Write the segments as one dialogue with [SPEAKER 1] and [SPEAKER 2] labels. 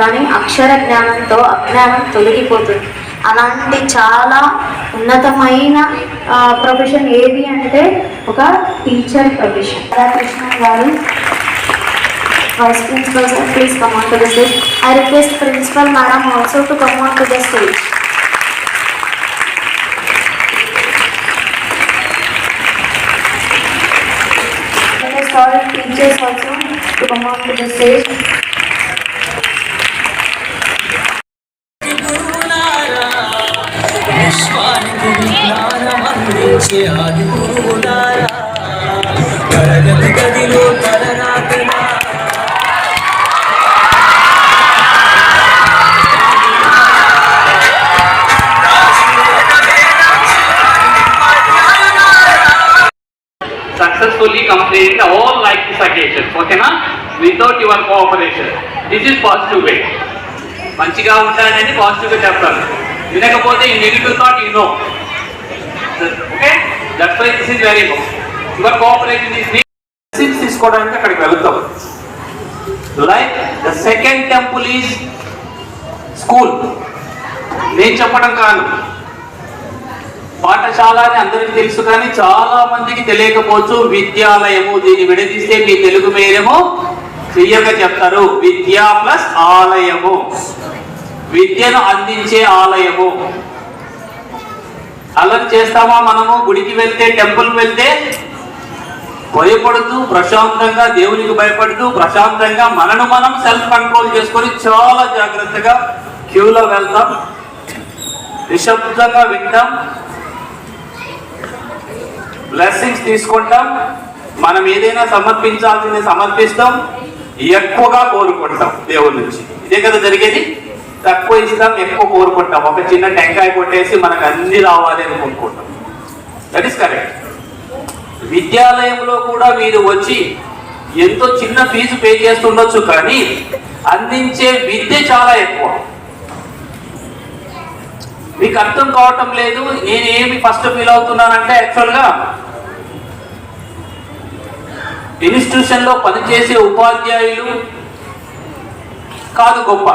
[SPEAKER 1] కానీ అక్షర జ్ఞానంతో అజ్ఞానం తొలగిపోతుంది. అలాంటి చాలా ఉన్నతమైన ప్రొఫెషన్ ఏది అంటే ఒక టీచర్ ప్రొఫెషన్ రాధాకృష్ణన్ గారు vice principal sir please come on to the stage I request principal madam also to come on to the stage request all teachers also to come on to the stage.
[SPEAKER 2] ఆది గురువులారా తరగతి గదిలో తలరాతలా
[SPEAKER 3] successfully completed all like these occasions, okay na? Without your cooperation. This is positive way. మంచిగా ఉంటానని పాజిటివ్గా చెప్తాను వినకపోతే ఈ negative thought you know okay that's why this is very good your cooperation is six తీసుకోవడానికి అక్కడికి వెళ్తాం. Like the second temple is school. నేను చెప్పడం కాదు. పాఠశాల అని అందరికీ తెలుసు కానీ చాలా మందికి తెలియకపోవచ్చు విద్యాలయము దీన్ని విడదీస్తే మీ తెలుగు మీరేమో చెయ్యగా చెప్తారు. విద్యా ప్లస్ ఆలయము. విద్యను అందించే ఆలయము. అల్లరి చేస్తామా మనము? గుడికి వెళ్తే టెంపుల్ వెళ్తే భయపడుతూ ప్రశాంతంగా దేవునికి భయపడుతూ ప్రశాంతంగా మనను మనం సెల్ఫ్ కంట్రోల్ చేసుకొని చాలా జాగ్రత్తగా క్యూలో వెళ్తాం. నిశ్శబ్దంగా వింటాం. బ్లెస్సింగ్స్ తీసుకుంటాం. మనం ఏదైనా సమర్పించాల్సింది సమర్పిస్తాం. ఎక్కువగా కోరుకుంటాం దేవుడి నుంచి. ఇదే కదా జరిగేది? తక్కువ ఇస్తాం ఎక్కువ కోరుకుంటాం. ఒక చిన్న టెంకాయ కొట్టేసి మనకు అన్ని రావాలి అని కోరుకుంటాం దట్ ఈస్ కరెక్ట్ విద్యాలయంలో కూడా మీరు వచ్చి ఎంతో చిన్న ఫీజు పే చేస్తుండొచ్చు కానీ అందించే విద్య చాలా ఎక్కువ. మీకు అర్థం కావటం లేదు నేను ఏమి ఫస్ట్ ఫీల్ అవుతున్నానంటే యాక్చువల్గా ఇన్స్టిట్యూషన్లో పనిచేసే ఉపాధ్యాయులు కాదు గొప్ప.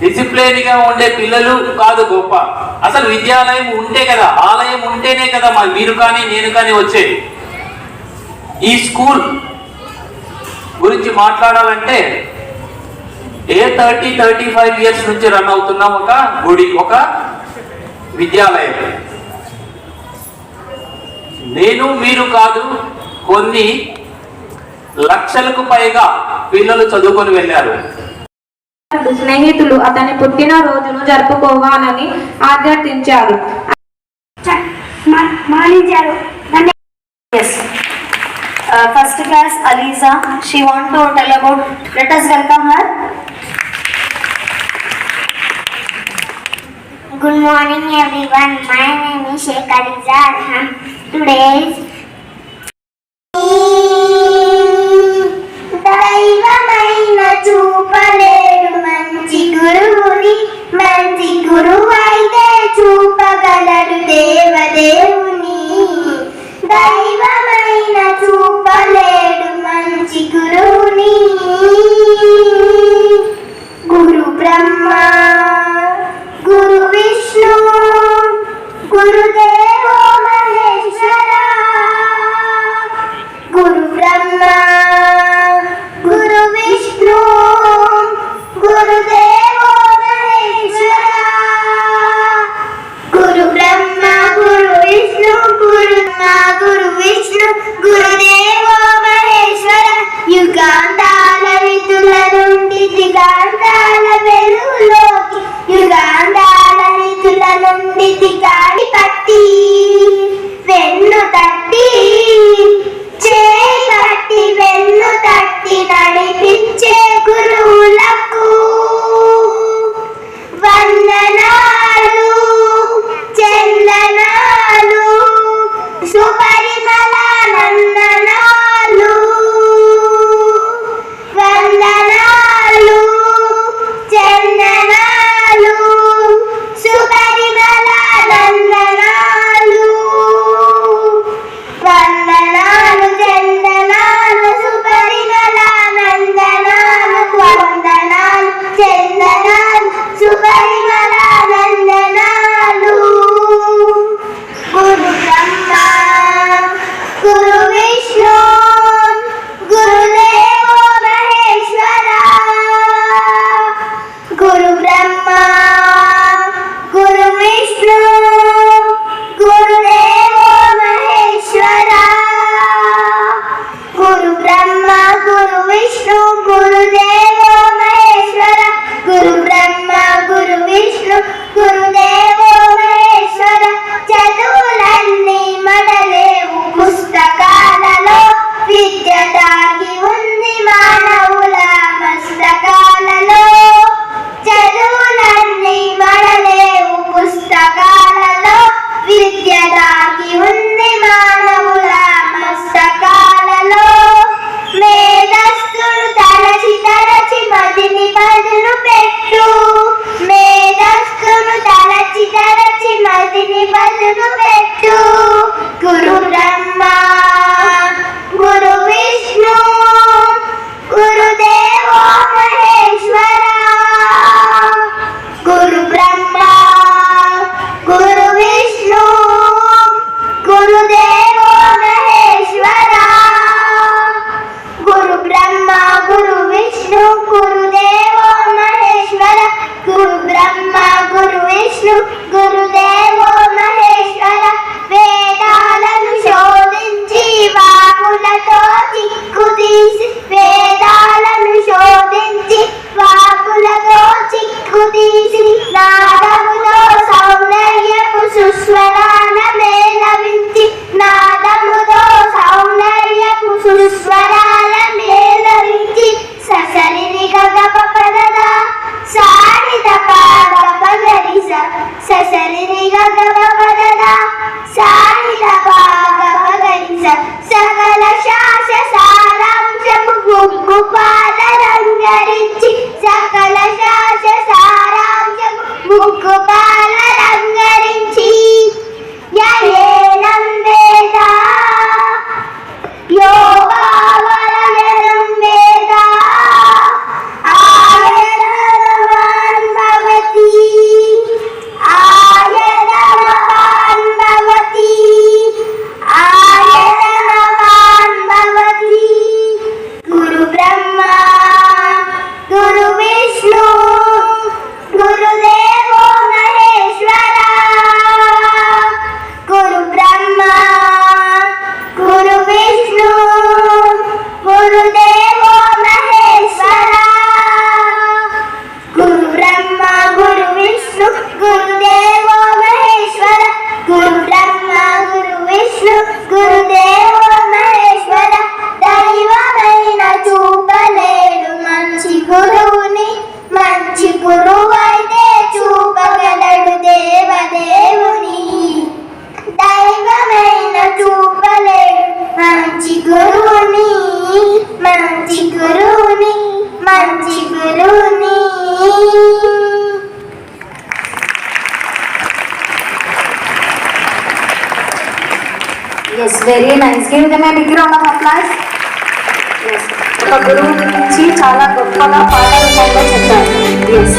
[SPEAKER 3] డిసిప్లిన్గా ఉండే పిల్లలు కాదు గొప్ప. అసలు విద్యాలయం ఉంటే కదా ఆలయం ఉంటేనే కదా మా మీరు కానీ నేను కానీ వచ్చేది. ఈ స్కూల్ గురించి మాట్లాడాలంటే a thirty thirty five years నుంచి రన్ అవుతున్నాం ఒక గుడి ఒక విద్యాలయం. నేను మీరు కాదు కొన్ని లక్షలకు పైగా పిల్లలు చదువుకొని వెళ్ళారు.
[SPEAKER 1] స్నేహితులు అతని పుట్టిన రోజును జరుపుకోవాలని అభ్యర్థించారు first class Aliza she want to tell about let us welcome
[SPEAKER 4] her good morning everyone my name is Sheikh Aliza Arham today దైవమైన చూపలే Ada bapak. గురువుని మంచి గురువుని మంచి గురువుని.
[SPEAKER 1] Yes very nice give them big round of applause ఒక గురువు నుంచి చాలా గొప్పగా పాఠాలు చెప్పారు. ఎస్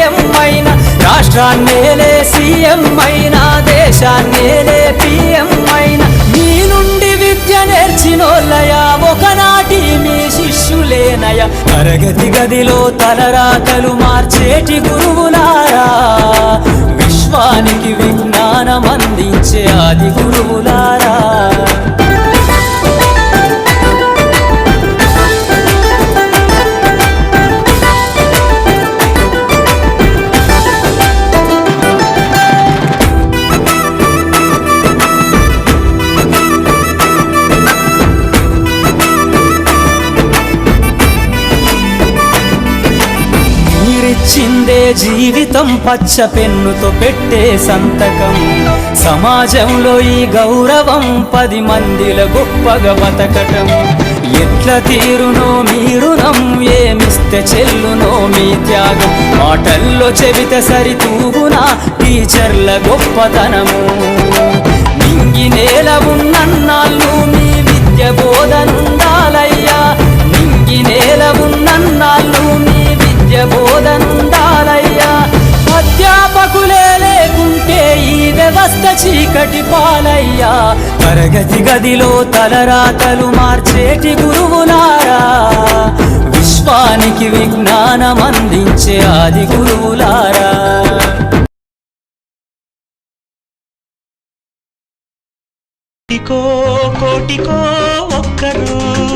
[SPEAKER 2] పిఎం అయినా రాష్ట్రాన్నేలే సీఎం అయినా దేశాన్నేలే పిఎం అయినా మీ నుండి విద్య నేర్చినోళ్ళయా ఒకనాటి మీ శిష్యులేనయ. తరగతి గదిలో తలరాతలు మార్చేటి గురువులారా. విశ్వానికి విజ్ఞానం అందించే ఆది గురువులారా. జీవితం పచ్చ పెన్నుతో పెట్టే సంతకం. సమాజంలో ఈ గౌరవం పది మందిల గొప్పగా బతకటం. ఎట్ల తీరునో మీ ఏమిస్తే చెల్లునో మీ త్యాగం. మాటల్లో చెబితే సరితూగునా టీచర్ల గొప్పతనము. నింగి నేల చీకటి పాలయ్యా తరగతి గదిలో తలరాతలు మార్చేటి గురువులారా. విశ్వానికి విజ్ఞానం అందించే ఆది గురువులారా.
[SPEAKER 5] కోటికో ఒక్కరు